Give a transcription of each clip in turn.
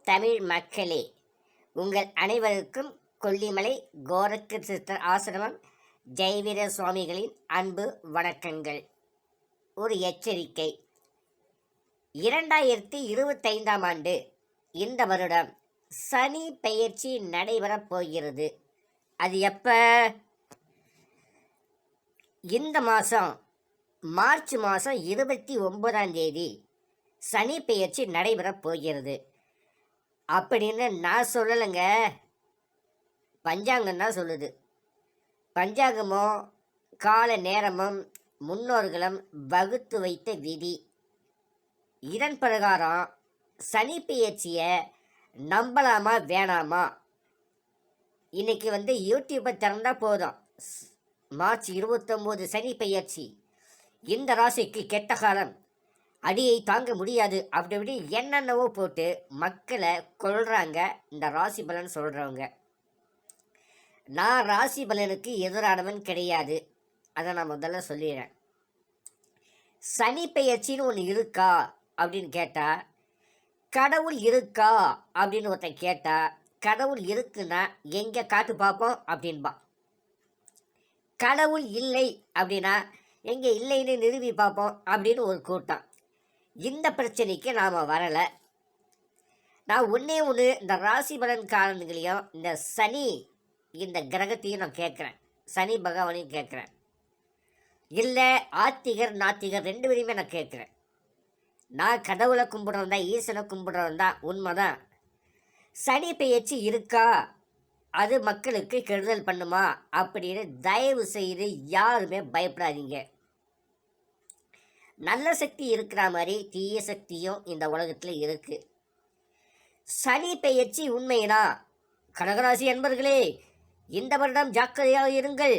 தமிழ் மக்களே உங்கள் அனைவருக்கும் கொல்லிமலை கோரக்க சித்தர் ஆசிரமம் ஜெயவீர சுவாமிகளின் அன்பு வணக்கங்கள். ஒரு எச்சரிக்கை. இரண்டாயிரத்தி இருபத்தைந்தாம் ஆண்டு இந்த வருடம் சனி பெயர்ச்சி நடைபெறப் போகிறது. அது எப்போ? இந்த மாதம் மார்ச் மாதம் இருபத்தி ஒன்பதாம் தேதி சனி பெயர்ச்சி நடைபெறப் போகிறது. அப்படின்னு நான் சொல்லலைங்க. பஞ்சாங்கம் தான் சொல்லுது. பஞ்சாங்கமும் கால நேரமும் முன்னோர்களும் வகுத்து வைத்த விதி. இதன் பிரகாரம் சனி பெயர்ச்சியை நம்பலாமா வேணாமா? இன்னைக்கு வந்து யூடியூப்பை திறந்தால் போதும். மார்ச் இருபத்தொம்போது சனி பெயர்ச்சி. இந்த ராசிக்கு கெட்ட காலம். அடியை தாங்க முடியாது அப்படி இப்படி என்னென்னவோ போட்டு மக்களை கொள்கிறாங்க இந்த ராசி பலன் சொல்கிறவங்க நான் ராசி பலனுக்கு எதிரானவன் கிடையாது. அதை நான் முதல்ல சொல்லிடுறேன். சனி பெயர்ச்சின்னு ஒன்று இருக்கா அப்படின்னு கேட்டால் கடவுள் இருக்கா அப்படின்னு ஒருத்தன் கேட்டால் கடவுள் இருக்குன்னா எங்கே காட்டு பார்ப்போம் அப்படின்பா. கடவுள் இல்லை அப்படின்னா எங்கே இல்லைன்னு நிறுவி பார்ப்போம் அப்படின்னு ஒரு கூட்டம். இந்த பிரச்சனைக்கு நாம் வரலை. நான் ஒன்றே ஒன்று இந்த ராசி பலன் காரணங்களையும் இந்த சனி இந்த கிரகத்தையும் நான் கேட்குறேன். சனி பகவானையும் கேட்குறேன். இல்லை ஆத்திகர் நாத்திகர் ரெண்டு பேரையுமே நான் கேட்குறேன். நான் கடவுளை கும்பிட்றவன் தான் ஈசனை கும்பிட்றவன் தான் சனி பெயர்ச்சி இருக்கா? அது மக்களுக்கு கெடுதல் பண்ணுமா? அப்படின்னு தயவு செய்து யாருமே பயப்படாதீங்க. நல்ல சக்தி இருக்கிற மாதிரி தீய சக்தியும் இந்த உலகத்தில் இருக்கு. சனி பெயர்ச்சி உண்மைனா கடகராசி என்பர்களே இந்த வருடம் ஜாக்கிரதையாக இருங்கள்.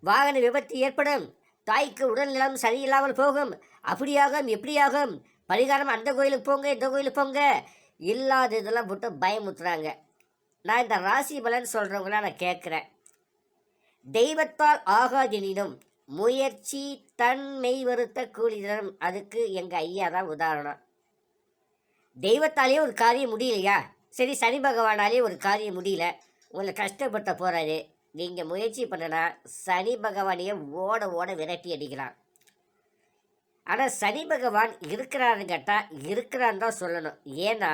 வாகன விபத்து ஏற்படும். தாய்க்கு உடல்நலம் சரியில்லாமல் போகும். அப்படியாகும் எப்படியாகும்? பரிகாரம் அந்த கோயிலுக்கு போங்க இந்த கோயிலுக்கு போங்க. இல்லாத இதெல்லாம் போட்டு பயமுத்துறாங்க நான் இந்த ராசி பலன் சொல்கிறவங்கள நான் கேட்குறேன் தெய்வத்தால் ஆகாதெனினும் முயற்சி தன் மெய் வருத்த கூலிதனம் அதுக்கு எங்கள் ஐயா தான் உதாரணம். தெய்வத்தாலே ஒரு காரியம் முடியலையா? சரி சனி பகவானாலே ஒரு காரியம் முடியல. உங்களை கஷ்டப்பட்ட போகிறாரு நீங்கள் முயற்சி பண்ணனா சனி பகவானையே ஓட ஓட விரட்டி அடிக்கலாம். ஆனால் சனி பகவான் இருக்கிறான்னு கேட்டால் இருக்கிறான்னு தான் சொல்லணும். ஏன்னா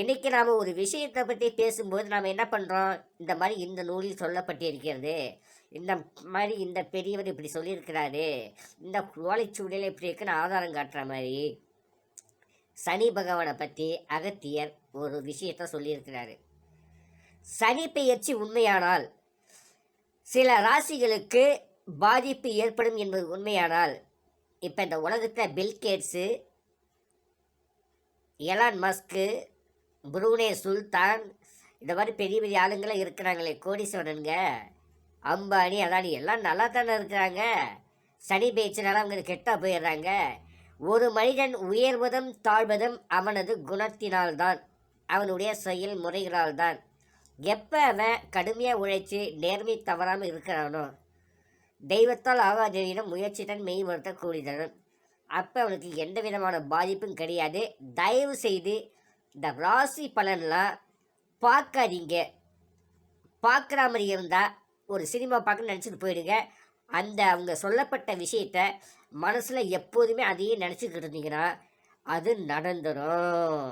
இன்றைக்கி நாம் ஒரு விஷயத்தை பற்றி பேசும்போது நாம் என்ன பண்ணுறோம் இந்த மாதிரி இந்த நூலில் சொல்லப்பட்டிருக்கிறது. இந்த மாதிரி இந்த பெரியவர் இப்படி சொல்லியிருக்கிறாரு. இந்த ஓலைச்சூழல் இப்படி இருக்குன்னு ஆதாரம் காட்டுற மாதிரி சனி பகவானை பற்றி அகத்தியர் ஒரு விஷயத்தை சொல்லியிருக்கிறாரு. சனி பெயர்ச்சி உண்மையானால் சில ராசிகளுக்கு பாதிப்பு ஏற்படும் என்பது உண்மையானால் இப்போ இந்த உலகத்தில் Bill Gates Elon Musk Brunei சுல்தான் இந்த மாதிரி பெரிய பெரிய ஆளுங்களாம் இருக்கிறாங்களே கோடீஸ்வரனுங்க. அம்பானி அதானி எல்லாம் நல்லா தானே இருக்கிறாங்க. சனி பேச்சுனால அவங்க கெட்டா போயிடுறாங்க. ஒரு மனிதன் உயர்வதும் தாழ்வதும் அவனது குணத்தினால்தான் அவனுடைய செயல் முறைகளால்தான் எப்போ அவன் கடுமையாக உழைச்சி நேர்மை தவறாமல் இருக்கிறானோ தெய்வத்தால் ஆகாதெனினும் முயற்சியுடன் மெய் வருத்த அப்போ அவனுக்கு எந்த விதமான பாதிப்பும் கிடையாது. தயவு செய்து இந்த ராசி பலன்லாம் பார்க்காதீங்க. பார்க்குற மாதிரி இருந்தால் ஒரு சினிமா பார்க்க நினச்சிட்டு போயிடுங்க. அந்த அவங்க சொல்லப்பட்ட விஷயத்த மனசில் எப்போதுமே அதையே நினச்சிக்கிட்டு இருந்தீங்கன்னா அது நடந்துடும்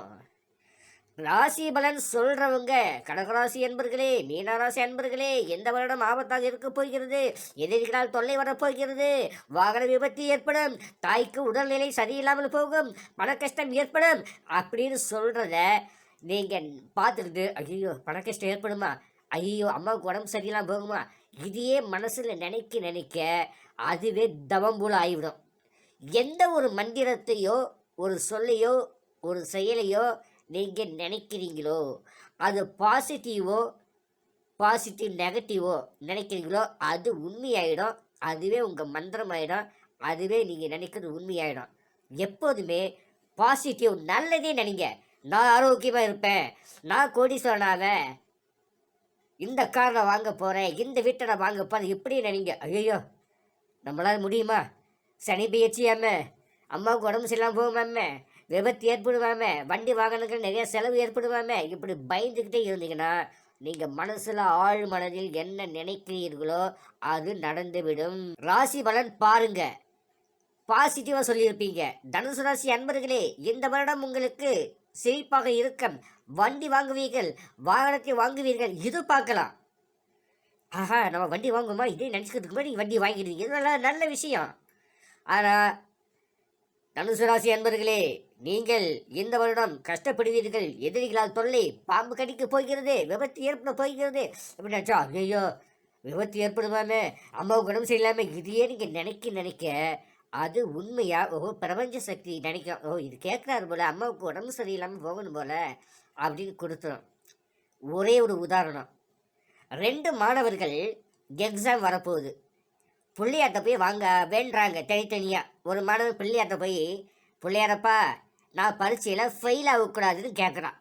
ராசி பலன் சொல்கிறவங்க கடகராசி அன்பர்களே மீனராசி அன்பர்களே எந்த வருடம் ஆபத்தாக இருக்க போகிறது? எதிரிகளால் தொல்லை வரப்போகிறது வாகன விபத்து ஏற்படும் தாய்க்கு உடல்நிலை சரியில்லாமல் போகும் பண கஷ்டம் ஏற்படும் அப்படின்னு சொல்கிறத நீங்கள் பார்த்துக்கிட்டு ஐயோ பண கஷ்டம் ஏற்படுமா? ஐயோ அம்மாவுக்கு உடம்பு சரியில்லாம போகுமா? இதையே மனசில் நினைக்க நினைக்க அதுவே தவம் போல ஆகிவிடும் எந்த ஒரு மந்திரத்தையோ ஒரு சொல்லையோ ஒரு செயலையோ நீங்கள் நினைக்கிறீங்களோ அது பாசிட்டிவோ பாசிட்டிவ் நெகட்டிவோ நினைக்கிறீங்களோ அது உண்மையாயிடும். அதுவே உங்கள் மந்திரமாயிடும். அதுவே நீங்கள் நினைக்கிறது உண்மையாயிடும். எப்போதுமே பாசிட்டிவ் நல்லதே நினைங்க. நான் ஆரோக்கியமாக இருப்பேன். நான் கோடீஸ்வரனாவேன் இந்த கார் நான் வாங்க போகிறேன் இந்த வீட்டை நான் வாங்க போகிறேன் இப்படி நினைங்க ஐயோ நம்மளால் முடியுமா? சனி பெயர்ச்சி அம்மாவுக்கு உடம்பு சரியில்லாமல் போகுமாமே விபத்து ஏற்படுவாமே வண்டி வாகனங்கள் நிறைய செலவு ஏற்படுவாமே இப்படி பயந்துக்கிட்டே இருந்தீங்கன்னா நீங்கள் மனசில் ஆழ் மனதில் என்ன நினைக்கிறீர்களோ அது நடந்துவிடும். ராசி பலன் பாருங்கள் பாசிட்டிவாக சொல்லியிருப்பீங்க. தனுசு ராசி அன்பர்களே இந்த வருடம் உங்களுக்கு சிரிப்பாக இருக்கும். வண்டி வாங்குவீர்கள் வாகனத்தை வாங்குவீர்கள் இது பார்க்கலாம் ஆஹா நம்ம வண்டி வாங்குமா இதே நினச்சிக்கிறதுக்கு முன்னாடி வண்டி வாங்கிடுவீங்க. இதெல்லாம் நல்ல விஷயம். ஆனால் தனுசு ராசி அன்பர்களே நீங்கள் இந்த வருடம் கஷ்டப்படுவீர்கள். எதிரிகளால் தொல்லை பாம்பு கடிக்க போகிறது விபத்து ஏற்பட போகிறது. அப்படின்னு நினச்சா ஐயோ விபத்து ஏற்படுவாமே அம்மாவுக்கு உடம்பு சரியில்லாமல் இதையே நீங்கள் நினைக்க நினைக்க அது உண்மையா? ஓ பிரபஞ்ச சக்தி நினைக்கும் ஓ இது கேட்குறாரு போல அம்மாவுக்கு உடம்பு சரியில்லாமல் போகணும் போல அப்படின்னு கொடுத்துரும் ஒரே ஒரு உதாரணம். ரெண்டு மாணவர்கள் எக்ஸாம் வரப்போகுது. பிள்ளையார்ட்ட போய் வாங்க வேண்டுறாங்க தனித்தனியாக ஒரு மாணவர் பிள்ளையார்ட்ட போய் பிள்ளையாரப்பா நான் பரீட்சையில் ஃபெயில் ஆகக்கூடாதுன்னு கேட்குறான்.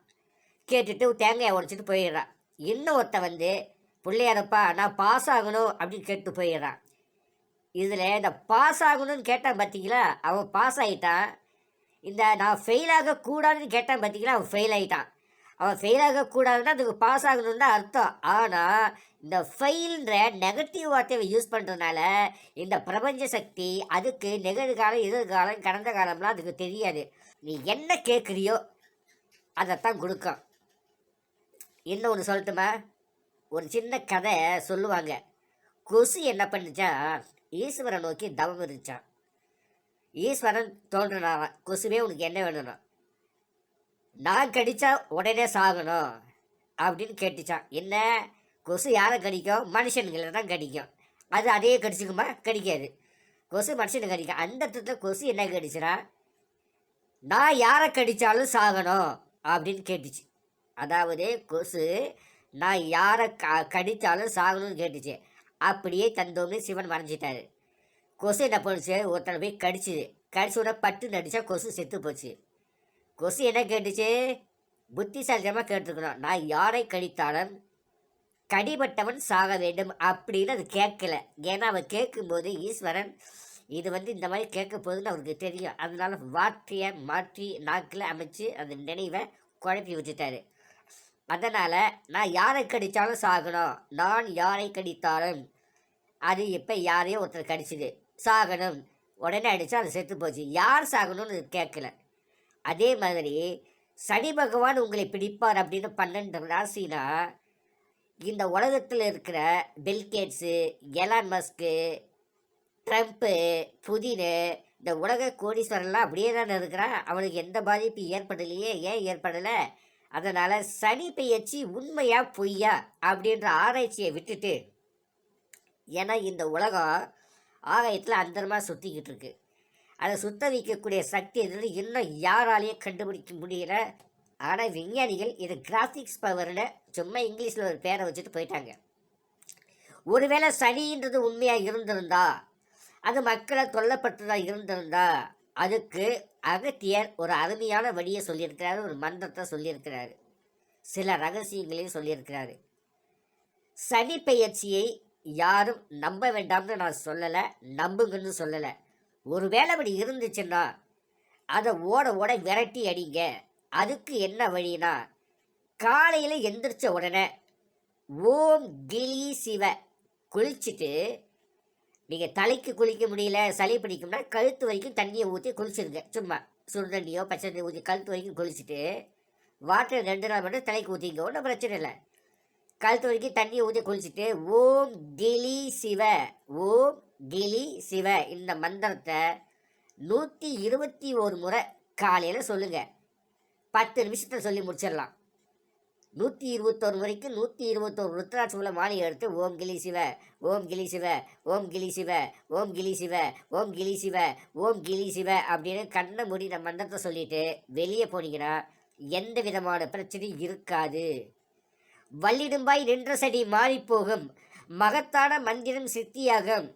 கேட்டுட்டு தேங்காயை உடச்சிட்டு போயிடுறான். இன்னும் வந்து பிள்ளையாரப்பா நான் பாஸ் ஆகணும் அப்படின்னு கேட்டு போயிடுறான். இதில் இந்த பாஸ் ஆகணும்னு கேட்டான் பார்த்தீங்களா அவன் பாஸ் ஆகிட்டான் இந்த நான் ஃபெயில் ஆகக்கூடாதுன்னு கேட்டான் பார்த்தீங்களா அவன் ஃபெயில் ஆகிட்டான் அவன் ஃபெயில் ஆகக்கூடாதுன்னா அதுக்கு பாஸ் ஆகணும்னு தான் அர்த்தம். ஆனால் இந்த ஃபெயில்ன்ற நெகட்டிவ் வார்த்தையை யூஸ் பண்ணுறதுனால இந்த பிரபஞ்ச சக்தி அதுக்கு நிகழ்காலம் எதிர்காலம் கடந்த காலம்லாம் அதுக்கு தெரியாது. நீ என்ன கேட்குறியோ அதைத்தான் கொடுக்கும். இன்னும் ஒன்று சொல்லட்டுமா? ஒரு சின்ன கதை சொல்லுவாங்க. கொசு என்ன பண்ணுச்சா ஈஸ்வரன் நோக்கி தவம் இருந்துச்சான் ஈஸ்வரன் தோன்றினாராம் கொசுவே உனக்கு என்ன வேணும்னா? நான் கடித்தா உடனே சாகணும் அப்படின்னு கேட்டுச்சான். என்ன? கொசு யாரை கடிக்கும்? மனுஷனுங்களை தான் கடிக்கும். அது அதே கடிச்சிக்குமா? கடிக்காது. கொசு மனுஷனை கடிக்கும். அந்த இடத்துல கொசு என்ன கடிச்சுனா நான் யாரை கடித்தாலும் சாகணும் அப்படின்னு கேட்டுச்சு. அதாவது கொசு நான் யாரை க கடித்தாலும் சாகணும்னு கேட்டுச்சு. அப்படியே தந்தோம்னு சிவன் வரைஞ்சிட்டாரு கொசு என்ன பண்ணுச்சு ஒருத்தனை போய் கடிச்சுது கடிச்ச உடனே பட்டு நடிச்சா கொசு செத்து போச்சு. கொசு என்ன கேட்டுச்சு? புத்திசாலித்தனமாக கேட்டுருக்கணும். நான் யாரை கடித்தாலும் கடிபட்டவன் சாக வேண்டும் அப்படின்னு அது கேட்கல. ஏன்னா அவன் கேட்கும்போது ஈஸ்வரன் இது வந்து இந்த மாதிரி கேட்க போதுன்னு அவருக்கு தெரியும். அதனால வார்த்தையை மாற்றி நாக்கில் அமைச்சு அந்த நினைவை குழப்பி வச்சுட்டாரு. அதனால் நான் யாரை கடித்தாலும் சாகணும். நான் யாரை கடித்தாலும். அது இப்போ யாரையோ ஒருத்தர் கடிச்சிது. சாகணும். உடனே அடித்தா அது செத்து போச்சு யார் சாகணும்னு கேட்கல அதே மாதிரி சனி பகவான் உங்களை பிடிப்பார் அப்படின்னு பன்னெண்டு ராசினா இந்த உலகத்தில் இருக்கிற Bill Gates Elon Musk Trump Putin இந்த உலக கோடீஸ்வரன்லாம் அப்படியே தானே இருக்கிறான் அவனுக்கு எந்த பாதிப்பு ஏற்படலையே. ஏன் ஏற்படலை? அதனால் சனி பெயர்ச்சி உண்மையா பொய்யா அப்படின்ற ஆராய்ச்சியை விட்டுட்டு ஏன்னா இந்த உலகம் ஆகாயத்தில் அந்தரமாக சுற்றிக்கிட்டு இருக்கு. அதை சுத்த வைக்கக்கூடிய சக்தி எதுன்னு இன்னும் யாராலையும் கண்டுபிடிக்க முடியல. ஆனால் விஞ்ஞானிகள் இது கிராஃபிக்ஸ் பவர்னு சும்மா இங்கிலீஷில் ஒரு பேரை வச்சுட்டு போயிட்டாங்க. ஒருவேளை சனின்றது உண்மையாக இருந்திருந்தா அது மக்களை தொல்லப்பட்டதாக இருந்திருந்தா அதுக்கு அகத்தியர் ஒரு அருமையான வழியை சொல்லியிருக்கிறாரு ஒரு மந்திரத்தை சொல்லியிருக்கிறாரு. சில ரகசியங்களையும் சொல்லியிருக்கிறாரு. சனி பெயர்ச்சியை யாரும் நம்ப வேண்டாம்னு நான் சொல்லலை நம்புங்கன்னு சொல்லலை. ஒருவேளை அப்படி இருந்துச்சுன்னா அதை ஓட ஓட விரட்டி அடிங்க. அதுக்கு என்ன வழினா காலையில் எந்திரிச்ச உடனே ஓம் கிளி சிவ குளிச்சுட்டு நீங்கள் தலைக்கு குளிக்க முடியல சளி பிடிக்கும்னா கழுத்து வரைக்கும் தண்ணியை ஊற்றி குளிச்சிருங்க. சும்மா சுடு தண்ணியோ பச்சை தண்ணி ஊற்றி கழுத்து வரைக்கும் குளிச்சுட்டு வாட்டர் ரெண்டு நாள் மட்டும் தலைக்கு ஊற்றிங்க ஒன்றும் பிரச்சனை இல்லை. கழுத்து வரைக்கும் தண்ணியை ஊற்றி குளிச்சுட்டு ஓம் கிளி சிவ ஓம் கிளி சிவ இந்த மந்திரத்தை நூற்றி இருபத்தி ஒரு முறை காலையில் சொல்லுங்கள் பத்து நிமிஷத்தில் சொல்லி முடிச்சிடலாம். நூற்றி இருபத்தோரு வரைக்கும் நூற்றி இருபத்தோரு ருத்ராட்சமுள்ள மாலை எடுத்து ஓம் கிளி சிவ ஓம் கிளி சிவ ஓம் கிளி சிவ ஓம் கிளி சிவ ஓம் கிளி சிவ ஓம் கிளி சிவ அப்படின்னு கண்ணை மூடி நம்ம மந்திரத்தை சொல்லிட்டு வெளியே போனீங்கன்னா எந்த விதமான பிரச்சனையும் இருக்காது. வள்ளிடும்பாய் நின்ற செடி மாறிப்போகும். மகத்தான மந்திரம் சித்தியாகும்.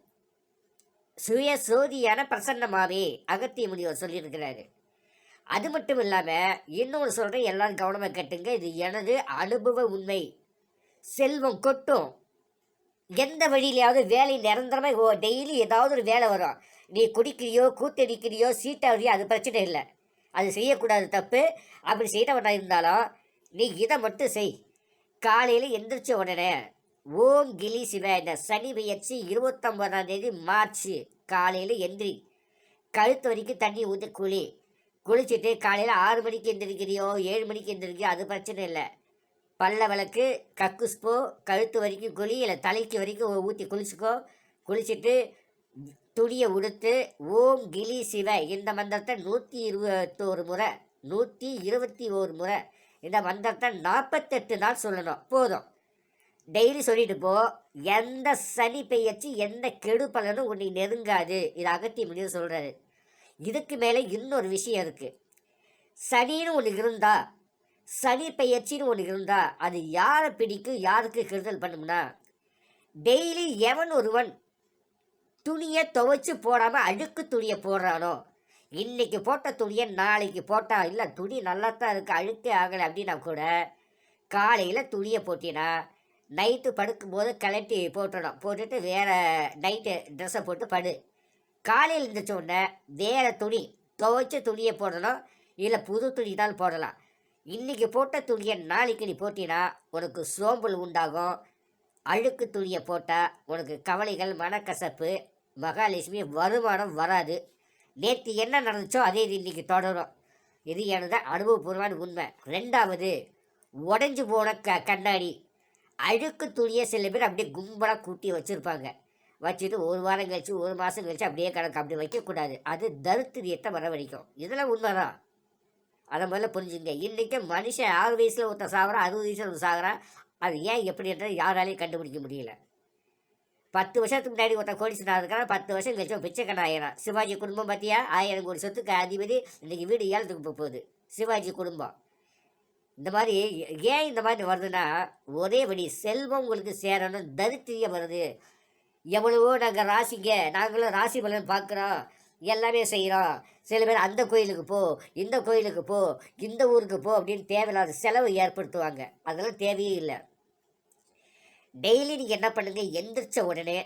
சுய சோதியான பிரசன்னமாவே அகத்திய முனிவர் சொல்லியிருக்கிறாரு. அது மட்டும் இல்லாமல் இன்னொன்று சொல்கிறேன் எல்லாரும் கவனமாக கேட்டுங்க. இது எனது அனுபவ உண்மை. செல்வம் கொட்டும். எந்த வழியிலையாவது வேலை நிரந்தரமாக ஓ டெய்லி ஏதாவது ஒரு வேலை வரும். நீ குடிக்கிறியோ கூத்தடிக்கிறியோ சீட்டாவறியோ அது பிரச்சனை இல்லை. அது செய்யக்கூடாது தப்பு. அப்படி செய்யறவனா இருந்தாலும் நீ இதை மட்டும் செய். காலையில் எந்திரிச்ச உடனே ஓம் கிளி சிவ இந்த சனி பெயர்ச்சி இருபத்தொம்பதாம் தேதி மார்ச் காலையில் எந்திரி. கழுத்து வரைக்கும் தண்ணி ஊற்றி குழி குளிச்சுட்டு காலையில் ஆறு மணிக்கு எந்திரிக்கிறியோ ஏழு மணிக்கு எந்திரிக்கியோ அது பிரச்சனை இல்லை. பல்ல விளக்கு கக்குஸ்போ கழுத்து வரைக்கும் குழி இல்லை தலைக்கு வரைக்கும் ஊற்றி குளிச்சுக்கோ. குளிச்சுட்டு துணியை உடுத்து ஓம் கிளி சிவ இந்த மந்திரத்தை நூற்றி இருபத்தோரு முறை நூற்றி இருபத்தி ஒரு முறை இந்த மந்திரத்தை நாற்பத்தெட்டு நாள் சொல்லணும். போதும். டெய்லி சொல்லிட்டு போ. எந்த சனி பெயர்ச்சி எந்த கெடு பலனும் உன்னை நெருங்காது. இது அகத்திய முடிவு சொல்கிறாரு இதுக்கு மேலே இன்னொரு விஷயம் இருக்குது சனின்னு ஒன்று இருந்தா சனி பெயர்ச்சின்னு ஒன்று இருந்தா அது யாரை பிடிக்கும் யாருக்கு கெடுதல் பண்ணும்னா டெய்லி எவன் ஒருவன் துணியை துவைச்சு போடாமல் அழுக்கு துணியை போடுறானோ இன்றைக்கி போட்ட துணியை நாளைக்கு போட்டால் இல்லை துணி நல்லா தான் இருக்குது அழுக்கே ஆகலை அப்படின்னா கூட காலையில் துணியை போட்டினா நைட்டு படுக்கும்போது கலட்டி போட்டுடணும். போட்டுட்டு வேறு நைட்டு ட்ரெஸ்ஸை போட்டு படு. காலையில் எழுந்திரிச்ச உடனே வேறு துணி துவைச்ச துணியை போடணும் இல்லை புது துணி தான் போடலாம். இன்றைக்கி போட்ட துணியை நாளைக்கு நீ போட்டினா உனக்கு சோம்பல் உண்டாகும். அழுக்கு துணியை போட்டால் உனக்கு கவலைகள் மனக்கசப்பு மகாலட்சுமி வருமானம் வராது. நேற்று என்ன நடந்துச்சோ அதே இது இன்றைக்கி தொடரும். இது எனது அனுபவபூர்வமான உண்மை. ரெண்டாவது உடஞ்சி போன க கண்ணாடி. அழுக்கு துணியை சில பேர் அப்படியே கும்பலாக கூட்டி வச்சுருப்பாங்க. வச்சுட்டு ஒரு வாரம் கழிச்சு ஒரு மாதம் கழிச்சு அப்படியே கணக்கு அப்படி வைக்கக்கூடாது. அது தருத்திரியத்தை வரவழைக்கும். இதெல்லாம் உண்மைதான். அதை முதல்ல புரிஞ்சுங்க. இன்றைக்கி மனுஷன் ஆறு வயசில் ஒருத்தன் சாகுறான் அறுபது வயசில் ஒருத்தன் சாகுறான். அது ஏன் எப்படின்றது யாராலையும் கண்டுபிடிக்க முடியல. பத்து வருஷத்துக்கு முன்னாடி ஒருத்தன் கோடிசனாக இருக்கிறான். பத்து வருஷம் கழிச்சு பிச்சைக்கன் ஆயிரம் சிவாஜி குடும்பம் பார்த்தியா ஆயிரம் கோடி சொத்துக்கு அதிபதி. இன்றைக்கி வீடு ஏலத்துக்கு போகுது. சிவாஜி குடும்பம். இந்த மாதிரி ஏன் இந்த மாதிரி வருதுன்னா ஒரே வழி செல்வம் உங்களுக்கு சேரணும் தரித்திரியம் வருது. எவ்வளவோ நாங்கள் ராசிங்க நாங்களும் ராசி பலன் பார்க்குறோம். எல்லாமே செய்கிறோம் சில பேர் அந்த கோயிலுக்கு போ இந்த கோயிலுக்கு போ இந்த ஊருக்கு போ அப்படின்னு தேவையில்லாத செலவு ஏற்படுத்துவாங்க. அதெல்லாம் தேவையே இல்லை. டெய்லி நீங்கள் என்ன பண்ணுங்கள் எந்திரிச்ச உடனே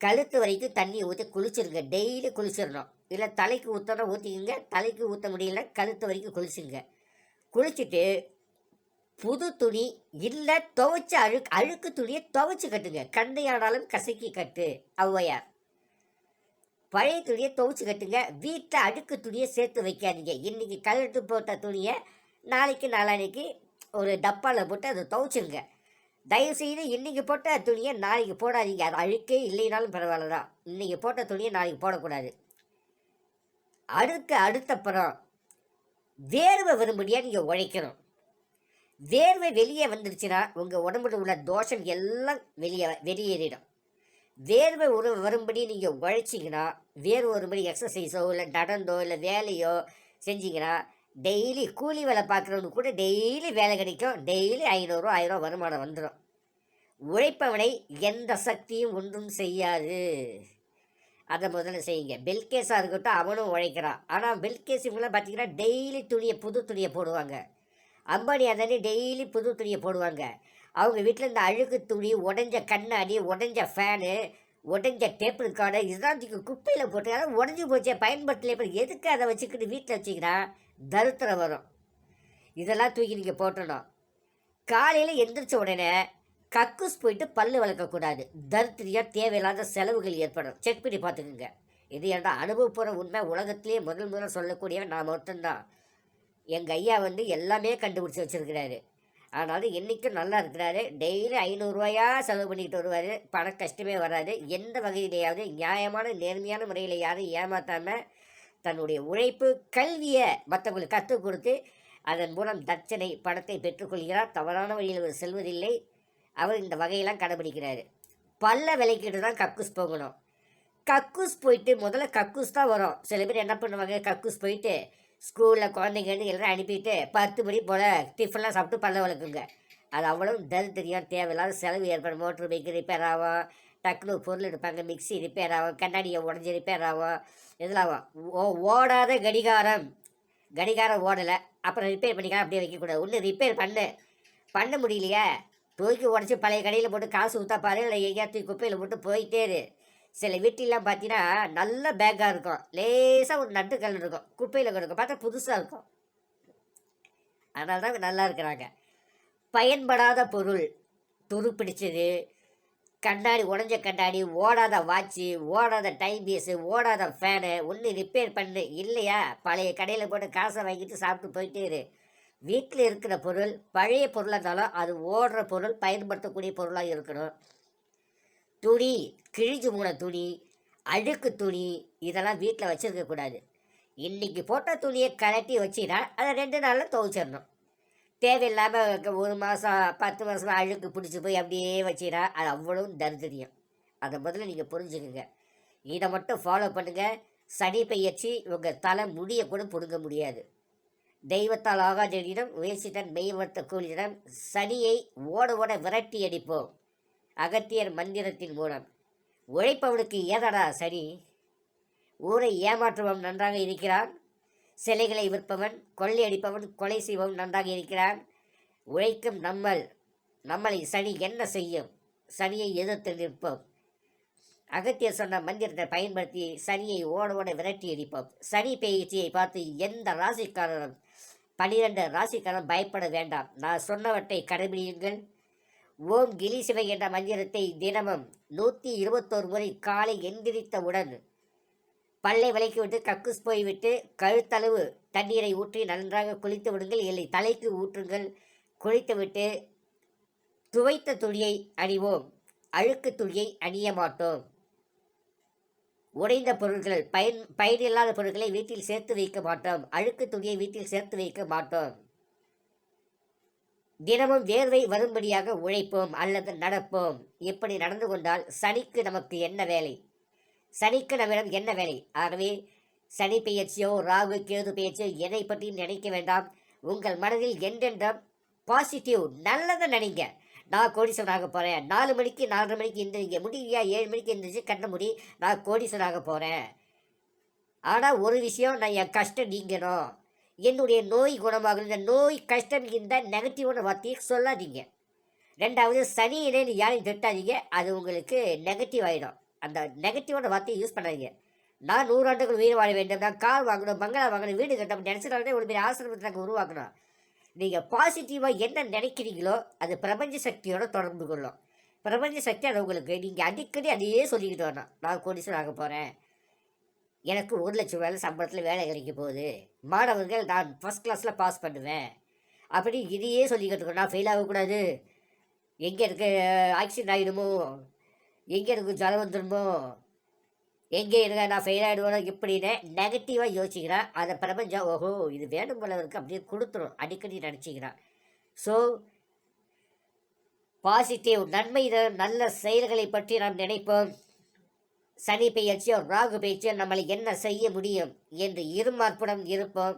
கழுத்து வரைக்கும் தண்ணி ஊற்றி குளிச்சிருங்க. டெய்லி குளிச்சிடணும் இல்லை தலைக்கு ஊற்றணும் ஊற்றிக்கிங்க தலைக்கு ஊற்ற முடியல கழுத்து வரைக்கும் குளிச்சுங்க குளிச்சுட்டு புது துணி இல்லை துவைச்ச அழுக்கு அழுக்கு துணியை துவைச்சு கட்டுங்க. கண்டையானாலும் கசக்கி கட்டு ஔவையார். பழைய துணியை துவைச்சு கட்டுங்க. வீட்டில் அழுக்கு துணியை சேர்த்து வைக்காதீங்க. இன்றைக்கி கழுத்து போட்ட துணியை நாளைக்கு நாளான்னைக்கு ஒரு டப்பாவில் போட்டு அதை துவைச்சிருங்க. தயவு செய்து இன்றைக்கி போட்ட துணியை நாளைக்கு போடாதீங்க. அது அழுக்கே இல்லைனாலும் பரவாயில்ல தான். இன்றைக்கி போட்ட துணியை நாளைக்கு போடக்கூடாது. அடுத்த அடுத்தப்புறம் வேர்வை வரும்படியாக நீங்கள் உழைக்கணும். வேர்வை வெளியே வந்துருச்சுன்னா உங்கள் உடம்புல உள்ள தோஷம் எல்லாம் வெளியே வெளியேறிடும். வேர்வை ஒரு வரும்படி நீங்கள் உழைச்சிங்கன்னா வேர்வை வரும்படி எக்ஸசைஸோ இல்லை நடந்தோ இல்லை வேலையோ செஞ்சிங்கன்னா டெய்லி கூலி வேலை பார்க்குறவனுக்கு கூட டெய்லி வேலை கிடைக்கும். டெய்லி ஐநூறுரூவா ஆயிரம் வருமானம் வந்துடும் உழைப்பவனை எந்த சக்தியும் ஒன்றும் செய்யாது. அதை முதல்ல செய்யுங்க. பெல்கேஸாக இருக்கட்டும் அவனும் உழைக்கிறான். ஆனால் பெல்கேஸ் இவங்களாம் பார்த்தீங்கன்னா டெய்லி துணியை புது துணியை போடுவாங்க. அம்பானி அதானே டெய்லி புது துணியை போடுவாங்க. அவங்க வீட்டில் இந்த அழுக்கு துணி உடஞ்ச கண்ணாடி உடஞ்ச ஃபேனு உடஞ்ச டேப் ரெக்கார்டு இதுதான் தூக்கி குப்பையில் போட்டு அதான் உடஞ்சி போச்சே பயன்படுத்தலே இப்போ எதுக்கு அதை வச்சுக்கிட்டு வீட்டில் வச்சிங்கன்னா தருத்திரம் வரும். இதெல்லாம் தூக்கி நீங்கள் போட்டணும் காலையில் எந்திரிச்ச உடனே கக்கூஸ் போயிட்டு பல்லு வளர்க்கக்கூடாது தருத்திரியாக தேவையில்லாத செலவுகள் ஏற்படும். செக் பண்ணி பார்த்துக்குங்க. இது ஏன்டா அனுபவப்பூர்வ உண்மை. உலகத்திலேயே முதல் முதல்ல சொல்லக்கூடியவன் நான் மட்டும்தான். எங்கள் ஐயா வந்து எல்லாமே கண்டுபிடிச்சி வச்சுருக்கிறாரு. அதனால் என்றைக்கும் நல்லா இருக்கிறாரு. டெய்லி ஐநூறுரூவாயா செலவு பண்ணிக்கிட்டு வருவார். பண கஷ்டமே வராது. எந்த வகையிலேயாவது நியாயமான நேர்மையான முறையில் யாரும் ஏமாற்றாமல் தன்னுடைய உழைப்பு கல்வியை மற்றவங்களுக்கு கற்றுக் கொடுத்து அதன் மூலம் தட்சணை பணத்தை பெற்றுக்கொள்கிறார். தவறான வழியில் அவர் செல்வதில்லை. அவர் இந்த வகையெல்லாம் கடைபிடிக்கிறார். பல்ல விலைக்கிட்டு தான் கக்கூஸ் போகணும். கக்கூஸ் போயிட்டு முதல்ல கக்கூஸ் தான் வரும். சில பேர் என்ன பண்ணுவாங்க? கக்கூஸ் போயிட்டு ஸ்கூலில் குழந்தைங்கன்னு எல்லாம் அனுப்பிட்டு பத்து மணி போல் டிஃபன்லாம் சாப்பிட்டு பல்ல வளர்க்குங்க அது அவ்வளோ தரித்திரியம் தேவையில்லாத செலவு ஏற்படும். மோட்ரு பைக் ரிப்பேர் ஆகும். டக்குனு பொருள் எடுப்பாங்க. மிக்ஸி ரிப்பேர் ஆகும். கண்ணாடியை உடஞ்சி ரிப்பேர் ஆகும். இதெல்லாம் ஆகும் ஓ ஓடாத கடிகாரம். கடிகாரம் ஓடலை. அப்புறம் ரிப்பேர் பண்ணிக்கலாம். அப்படியே வைக்கக்கூடாது ஒன்று ரிப்பேர் பண்ணு. பண்ண முடியலையே. தூக்கி உடச்சி பழைய கடையில் போட்டு காசு ஊற்றா பாரு. இல்லை எங்கேயா தூக்கி குப்பையில் போட்டு போயிட்டே இரு. சில வீட்டிலாம் பார்த்தீங்கன்னா நல்ல பேக்காக இருக்கும். லேசாக ஒரு நட்டுக்கல் இருக்கும். குப்பையில் கிடக்கும். பார்த்தா புதுசாக இருக்கும். அதனால தான் நல்லா இருக்கிறாங்க. பயன்படாத பொருள். துரு பிடிச்சது. கண்ணாடி உடஞ்ச கண்ணாடி ஓடாத வாட்ச்சு ஓடாத டைம் பீஸு ஓடாத ஃபேனு ஒன்று ரிப்பேர் பண்ணு. இல்லையா? பழைய கடையில் போட்டு காசை வாங்கிட்டு சாப்பிட்டு போயிட்டே இரு. வீட்டில் இருக்கிற பொருள் பழைய பொருளாக இருந்தாலும் அது ஓடுற பொருள் பயன்படுத்தக்கூடிய பொருளாக இருக்கணும். துணி கிழிஞ்சு போன துணி அழுக்கு துணி இதெல்லாம் வீட்டில் வச்சுருக்கக்கூடாது இன்றைக்கி போட்ட துணியை கலட்டி வச்சினா அதை ரெண்டு நாளில் துவைச்சிடணும். தேவையில்லாமல் ஒரு மாதம் பத்து மாதம் அழுக்கு பிடிச்சி போய் அப்படியே வச்சினா அது அவ்வளவும் தரித்திரியம் அதை முதல்ல நீங்கள் புரிஞ்சுக்குங்க. இதை மட்டும் ஃபாலோ பண்ணுங்கள் சனி பெயர்ச்சி உங்கள் தலை முடியை கூட பிடுங்க முடியாது. தெய்வத்தால் ஆகாதனிடம் முயற்சிடன் மெய்வர்த்த கூலியிடம் சனியை ஓட ஓட விரட்டி அடிப்போம். அகத்தியர் மந்திரத்தின் மூலம். உழைப்பவனுக்கு ஏதடா சனி? ஊரை ஏமாற்றுபவன் நன்றாக இருக்கிறான். சிலைகளை விற்பவன் கொள்ளையடிப்பவன் கொலை செய்பவன் நன்றாக இருக்கிறான். உழைக்கும் நம்மள் நம்மளை சனி என்ன செய்யும்? சனியை எதிர்த்து நிற்போம். அகத்தியர் சொன்ன மந்திரத்தை பயன்படுத்தி சனியை ஓட ஓட விரட்டி அடிப்போம். சனி பெயர்ச்சியை பார்த்து எந்த ராசிக்காரரும் பனிரெண்டு ராசிக்காரன் பயப்பட வேண்டாம். நான் சொன்னவற்றை கடைபிடியுங்கள். ஓம் கிளி சிவை என்ற மந்திரத்தை தினமும் நூற்றி இருபத்தோரு முறை காலை எந்திரித்தவுடன் பல்லை விலக்கிவிட்டு கக்குஸ் போய்விட்டு கழுத்தளவு தண்ணீரை ஊற்றி நன்றாக குளித்து விடுங்கள். இல்லை தலைக்கு ஊற்றுங்கள். குளித்துவிட்டு துவைத்த துணியை அணிவோம். அழுக்கு துணியை அணிய மாட்டோம். உடைந்த பொருட்கள் பயன் பயனில்லாத பொருட்களை வீட்டில் சேர்த்து வைக்க மாட்டோம். அழுக்கு துணியை வீட்டில் சேர்த்து வைக்க மாட்டோம். தினமும் வேர்வை வரும்படியாக உழைப்போம் அல்லது நடப்போம். இப்படி நடந்து கொண்டால் சனிக்கு நமக்கு என்ன வேலை? சனிக்கு நம்மிடம் என்ன வேலை? ஆகவே சனி பெயர்ச்சியோ ராகு கேது பெயர்ச்சியோ எதை பற்றியும் நினைக்க வேண்டாம். உங்கள் மனதில் என்றென்றும் பாசிட்டிவ் நல்லதை நினைங்க. நான் கோடீஸ்வரனாக போகிறேன் நாலு மணிக்கு நாலரை மணிக்கு எந்திரிங்க. முடியா ஏழு மணிக்கு எந்திரிச்சு கண்ண முடி நான் கோடீஸ்வரனாக போகிறேன் ஆனால் ஒரு விஷயம் நான் என் கஷ்டம் நீங்கணும். என்னுடைய நோய் குணமாகணும் இந்த நோய் கஷ்டம் இந்த நெகட்டிவான வார்த்தையை சொல்லாதீங்க. ரெண்டாவது சனியிலேன்னு யாரையும் திட்டாதீங்க. அது உங்களுக்கு நெகட்டிவ் ஆகிடும் அந்த நெகட்டிவான வார்த்தையை யூஸ் பண்ணாதீங்க. நான் நூறாண்டுகள் உயிர் வாழ வேண்டும். நான் கார் வாங்கணும் பங்களா வாங்கணும் வீடு கட்டணும் நினச்சினாலே ஒரு பெரிய ஆசிரமத்தை நாங்கள் உருவாக்கணும் நீங்கள் பாசிட்டிவாக என்ன நினைக்கிறீங்களோ அது பிரபஞ்ச சக்தியோட தொடர்பு கொள்ளும். பிரபஞ்ச சக்தி அது உங்களுக்கு நீங்கள் அடிக்கடி அதையே சொல்லிக்கிட்டு வரணும். நான் கோடீஸ்வரன் ஆக போகிறேன் எனக்கு ஒரு லட்சம் வேலை சம்பளத்தில் வேலை கிடைக்க போகுது. மாணவர்கள் நான் ஃபஸ்ட் கிளாஸில் பாஸ் பண்ணுவேன். அப்படி இதையே சொல்லிக்கிட்டு இருக்கோம் நான் ஃபெயில் ஆகக்கூடாது. எங்கே இருக்க ஆக்சிடென்ட் ஆகிடுமோ எங்கே எனக்கு ஜலம் வந்துடுமோ எங்கே இருக்க நான் ஃபெயில் ஆகிடுவோம் இப்படின்னு நெகட்டிவாக யோசிக்கிறேன். அதை பிரபஞ்சம் ஓஹோ இது வேணும் போலவருக்கு அப்படியே கொடுத்துரும். அடிக்கடி நினச்சிக்கிறான். ஸோ பாசிட்டிவ் நன்மை நல்ல செயல்களை பற்றி நாம் நினைப்போம். சனி பெயர்ச்சியோ ராகு பெயர்ச்சியோ நம்மளை என்ன செய்ய முடியும் என்று இருமார்ப்புடன் இருப்போம்.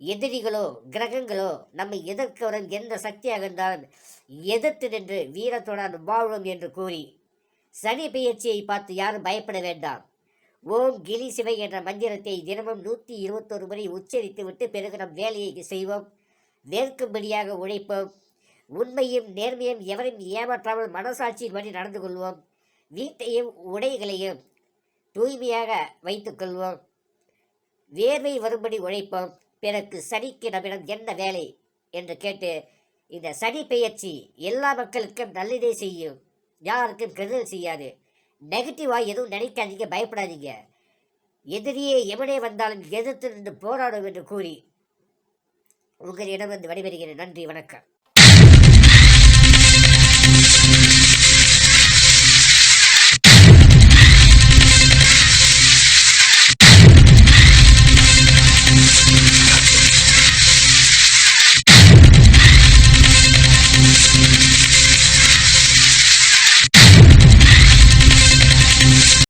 எதிரிகளோ கிரகங்களோ நம்மை எதிர்க்கவரும் எந்த சக்தியாக இருந்தாலும் எதிர்த்து நின்று வீரத்துடன் வாழ்வோம் என்று கூறி சனி பெயர்ச்சியை பார்த்து யாரும் பயப்பட வேண்டாம். ஓம் கிளி சிவை என்ற மந்திரத்தை தினமும் நூற்றி இருபத்தொரு முறை உச்சரித்து விட்டு பிறகு நம் வேலையை செய்வோம். நேர்க்கும்படியாக உழைப்போம். உண்மையும் நேர்மையும் எவரையும் ஏமாற்றாமல் மனசாட்சியின் வழி நடந்து கொள்வோம். வீட்டையும் உடைகளையும் தூய்மையாக வைத்துக்கொள்வோம். வேர்வை வரும்படி உழைப்போம். பிறகு சனிக்கு நம்மிடம் என்ன வேலை என்று கேட்டு இந்த சனி பெயர்ச்சி எல்லா மக்களுக்கும் நல்லதே செய்யும். யாருக்கும் கெடுதல் செய்யாது. நெகட்டிவாக எதுவும் நினைக்காதீங்க பயப்படாதீங்க. எதிரியே எவனே வந்தாலும் எதிர்த்து நின்று போராடும் என்று கூறி உங்களிடம் வந்து விடைபெறுகிறேன். நன்றி வணக்கம்.